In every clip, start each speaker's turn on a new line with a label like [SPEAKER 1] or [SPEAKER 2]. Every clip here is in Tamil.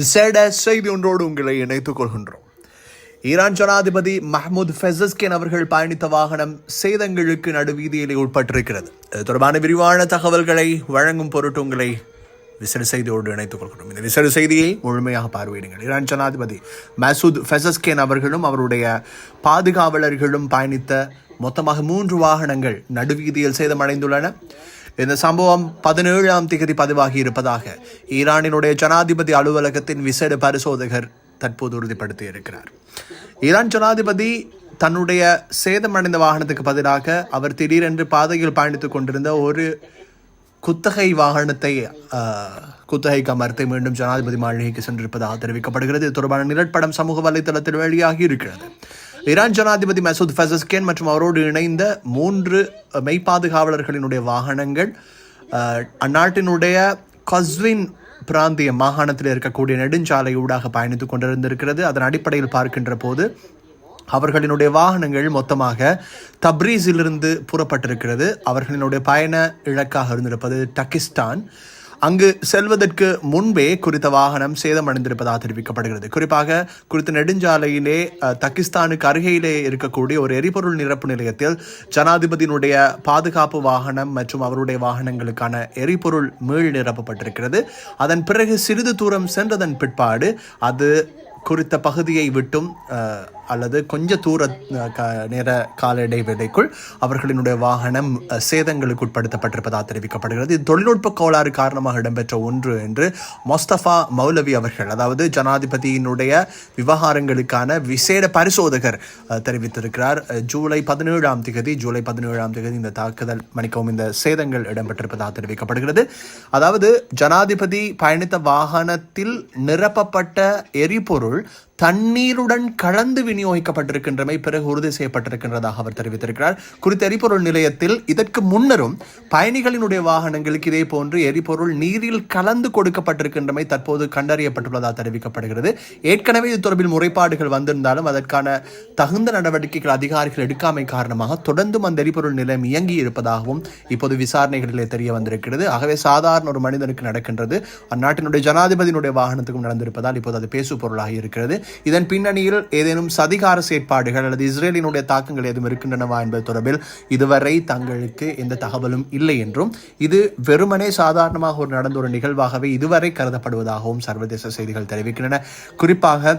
[SPEAKER 1] விசேட செய்தி ஒன்றோடு உங்களை இணைத்துக் கொள்கின்றோம். ஈரான் ஜனாதிபதி மஹமூத் ஃபெசஸ்கேன் அவர்கள் பயணித்த வாகனம் சேதங்களுக்கு நடுவீதியிலே உட்பட்டிருக்கிறது. இது தொடர்பான விரிவான தகவல்களை வழங்கும் பொருட்டு உங்களை விசேட செய்தியோடு இணைத்துக் கொள்கிறோம் இந்த விசேட செய்தியை முழுமையாக பார்வையிடுங்கள். ஈரான் ஜனாதிபதி மசூத் ஃபெசஸ்கேன் அவர்களும் அவருடைய பாதுகாவலர்களும் பயணித்த மொத்தமாக மூன்று வாகனங்கள் நடுவீதியில் சேதமடைந்துள்ளன. இந்த சம்பவம் பதினேழாம் திகதி பதிவாகி இருப்பதாக ஈரானினுடைய ஜனாதிபதி அலுவலகத்தின் விசேட பரிசோதகர் தற்போது உறுதிப்படுத்தி இருக்கிறார். ஈரான் ஜனாதிபதி தன்னுடைய சேதமடைந்த வாகனத்துக்கு பதிலாக அவர் திடீரென்று பாதையில் பயணித்துக் கொண்டிருந்த ஒரு குத்தகை வாகனத்தை குத்தகை குத்தகைக்கு மீண்டும் ஜனாதிபதி மாளிகைக்கு சென்றிருப்பதாக தெரிவிக்கப்படுகிறது. இது தொடர்பான நிலப்படம் சமூக வலைதளத்தில் வெளியாகி இருக்கிறது. ஈரான் ஜனாதிபதி மசூத் ஃபசஸ்கேன் மற்றும் அவரோடு இணைந்த மூன்று மெய்ப்பாதுகாவலர்களினுடைய வாகனங்கள் அந்நாட்டினுடைய கஸ்வின் பிராந்திய மாகாணத்தில் இருக்கக்கூடிய நெடுஞ்சாலை ஊடாக பயணித்துக் கொண்டிருந்திருக்கிறது. அதன் அடிப்படையில் பார்க்கின்ற போது அவர்களினுடைய வாகனங்கள் மொத்தமாக தப்ரீஸிலிருந்து புறப்பட்டிருக்கிறது. அவர்களினுடைய பயண இலக்காக இருந்திருப்பது டக்கிஸ்தான். அங்கு செல்வதற்கு முன்பே குறித்த வாகனம் சேதமடைந்திருப்பதாக தெரிவிக்கப்படுகிறது. குறிப்பாக குறித்த நெடுஞ்சாலையிலே தக்கிஸ்தானுக்கு அருகிலே இருக்கக்கூடிய ஒரு எரிபொருள் நிரப்பு நிலையத்தில் ஜனாதிபதியினுடைய பாதுகாப்பு வாகனம் மற்றும் அவருடைய வாகனங்களுக்கான எரிபொருள் மீள் நிரப்பப்பட்டிருக்கிறது. அதன் பிறகு சிறிது தூரம் சென்றதன் பிற்பாடு அது குறித்த பகுதியை விட்டும் அல்லது கொஞ்ச தூர க- நேர கால இடைவேளைக்குள் அவர்களினுடைய வாகனம் சேதங்களுக்கு உட்படுத்தப்பட்டிருப்பதாக தெரிவிக்கப்படுகிறது. இது தொழில்நுட்ப கோளாறு காரணமாக இடம்பெற்ற ஒன்று என்று மொஸ்தபா மௌலவி அவர்கள் அதாவது ஜனாதிபதியினுடைய விவகாரங்களுக்கான விசேட பரிசோதகர் தெரிவித்திருக்கிறார். ஜூலை பதினேழாம் திகதி ஜூலை பதினேழாம் திகதி இந்த தாக்குதல் மணிக்கவும் இந்த சேதங்கள் இடம்பெற்றிருப்பதாக தெரிவிக்கப்படுகிறது. அதாவது ஜனாதிபதி பயணித்த வாகனத்தில் நிரப்பப்பட்ட எரிபொருள் தண்ணீருடன் கலந்து விநியோகிக்கப்பட்டிருக்கின்றமை பிறகு உறுதி செய்யப்பட்டிருக்கின்றதாக அவர் தெரிவித்திருக்கிறார். குறித்த எரிபொருள் நிலையத்தில் இதற்கு முன்னரும் பயணிகளினுடைய வாகனங்களுக்கு இதே போன்று எரிபொருள் நீரில் கலந்து கொடுக்கப்பட்டிருக்கின்றமை தற்போது கண்டறியப்பட்டுள்ளதாக தெரிவிக்கப்படுகிறது. ஏற்கனவே இது தொடர்பில் முறைப்பாடுகள் வந்திருந்தாலும் அதற்கான தகுந்த நடவடிக்கைகள் அதிகாரிகள் எடுக்காமை காரணமாக தொடர்ந்தும் அந்த எரிபொருள் நிலையம் இயங்கி இருப்பதாகவும் இப்போது விசாரணைகளிலே தெரிய வந்திருக்கிறது. ஆகவே சாதாரண ஒரு மனிதனுக்கு நடக்கின்றது. அந்நாட்டினுடைய ஜனாதிபதியினுடைய வாகனத்துக்கும் நடந்திருப்பதால் இப்போது அது பேசு பொருளாக இருக்கிறது. இதன் பின்னணியில் ஏதேனும் சதிகார செயற்பாடுகள் அல்லது இஸ்ரேலினுடைய தாக்கங்கள் எதுவும் இருக்கின்றனவா என்பது தொடர்பில் இதுவரை தங்களுக்கு எந்த தகவலும் இல்லை என்றும் இது வெறுமனே சாதாரணமாக ஒரு நடந்த ஒரு நிகழ்வாகவே இதுவரை கருதப்படுவதாகவும் சர்வதேச செய்திகள் தெரிவிக்கின்றன. குறிப்பாக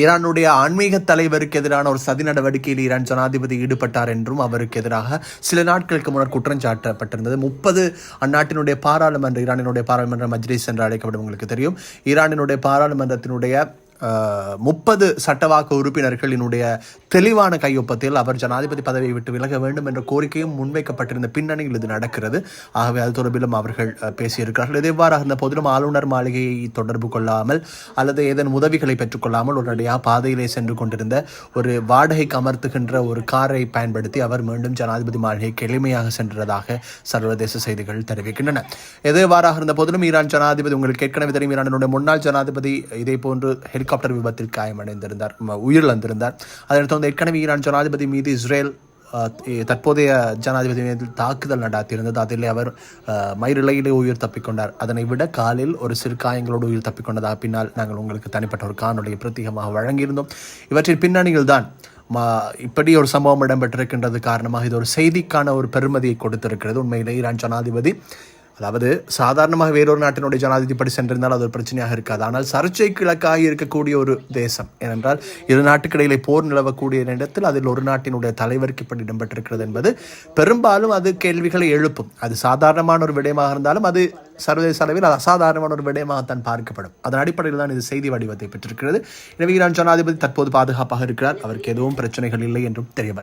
[SPEAKER 1] ஈரானுடைய ஆன்மீக தலைவருக்கு எதிரான ஒரு சதி நடவடிக்கையில் ஈரான் ஜனாதிபதி ஈடுபட்டார் என்றும் அவருக்கு எதிராக சில நாட்களுக்கு முன்னர் குற்றம் சாட்டப்பட்டிருந்தது. முப்பது அந்நாட்டினுடைய பாராளுமன்ற ஈரானினுடைய பாராளுமன்ற மஜ்லிஸ் என்று அழைக்கப்படும் உங்களுக்கு தெரியும். ஈரானினுடைய பாராளுமன்றத்தினுடைய முப்பது சட்டவாக்க உறுப்பினர்களினுடைய தெளிவான கையொப்பத்தில் அவர் ஜனாதிபதி பதவியை விட்டு விலக வேண்டும் என்ற கோரிக்கையும் முன்வைக்கப்பட்டிருந்த பின்னணியில் இது நடக்கிறது. ஆகவே அது தொடர்பிலும் அவர்கள் பேசியிருக்கிறார்கள். இது எவ்வாறாக இருந்த போதிலும் ஆளுநர் மாளிகையை தொடர்பு கொள்ளாமல் அல்லது ஏதேனும் உதவிகளை பெற்றுக்கொள்ளாமல் உடனடியாக பாதையிலே சென்று கொண்டிருந்த ஒரு வாடகைக்கு அமர்த்துகின்ற ஒரு காரை பயன்படுத்தி அவர் மீண்டும் ஜனாதிபதி மாளிகைக்கு எளிமையாக சென்றதாக சர்வதேச செய்திகள் தெரிவிக்கின்றன. எது எவ்வாறாக இருந்த போதிலும் ஈரான் ஜனாதிபதி உங்களுக்கு ஏற்கனவே தெரியும் ஈரானுடைய முன்னாள் ஜனாதிபதி இதே போன்று ஹெலிகாப்டர் விபத்தில் காயமடைந்திருந்தார் உயிரிழந்திருந்தார். அதைத் தொடர்ந்து ஏற்கனவே ஈரான் ஜனாதிபதி மீது இஸ்ரேல் தற்போதைய ஜனாதிபதி மீது தாக்குதல் நடாத்தியிருந்தது. அதில் அவர் மயிரிழையிலே உயிர் தப்பிக்கொண்டார். அதனை விட காலில் ஒரு சிறு காயங்களோடு உயிர் தப்பிக்கொண்டதாக பின்னால் நாங்கள் உங்களுக்கு தனிப்பட்ட ஒரு காணொலியை பிரத்யேகமாக வழங்கியிருந்தோம். இவற்றின் பின்னணியில் தான் இப்படி ஒரு சம்பவம் இடம்பெற்றிருக்கின்றது காரணமாக இது ஒரு செய்திக்கான ஒரு பெருமதியை கொடுத்திருக்கிறது. உண்மையிலே ஈரான் ஜனாதிபதி அதாவது சாதாரணமாக வேறொரு நாட்டினுடைய ஜனாதிபதி சென்றிருந்தால் அது ஒரு பிரச்சனையாக இருக்காது. ஆனால் சர்ச்சை கிழக்காக இருக்கக்கூடிய ஒரு தேசம் ஏனென்றால் இரு நாட்டுக்கிடையிலே போர் நிலவக்கூடிய இடத்தில் அதில் ஒரு நாட்டினுடைய தலைவருக்கு இப்படி இடம்பெற்றிருக்கிறது என்பது பெரும்பாலும் அது கேள்விகளை எழுப்பும். அது சாதாரணமான ஒரு விடயமாக இருந்தாலும் அது சர்வதேச அளவில் அது அசாதாரணமான ஒரு விடயமாகத்தான் பார்க்கப்படும். அதன் அடிப்படையில் தான் இது செய்தி வடிவத்தை பெற்றிருக்கிறது. எனவே ஈரான் ஜனாதிபதி தற்போது பாதுகாப்பாக இருக்கிறார். அவருக்கு எதுவும் பிரச்சனைகள் இல்லை என்றும் தெரியவர்